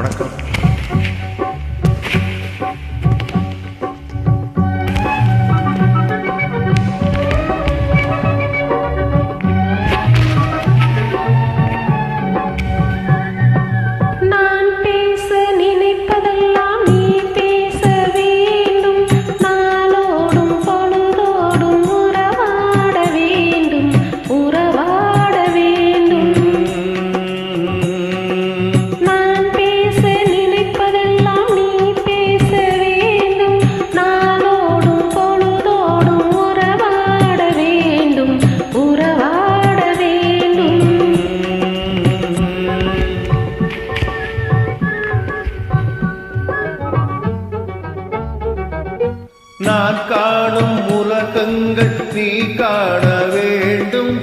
வணக்கம். நான் காணும் உலகங்கள் நீ காண வேண்டும்.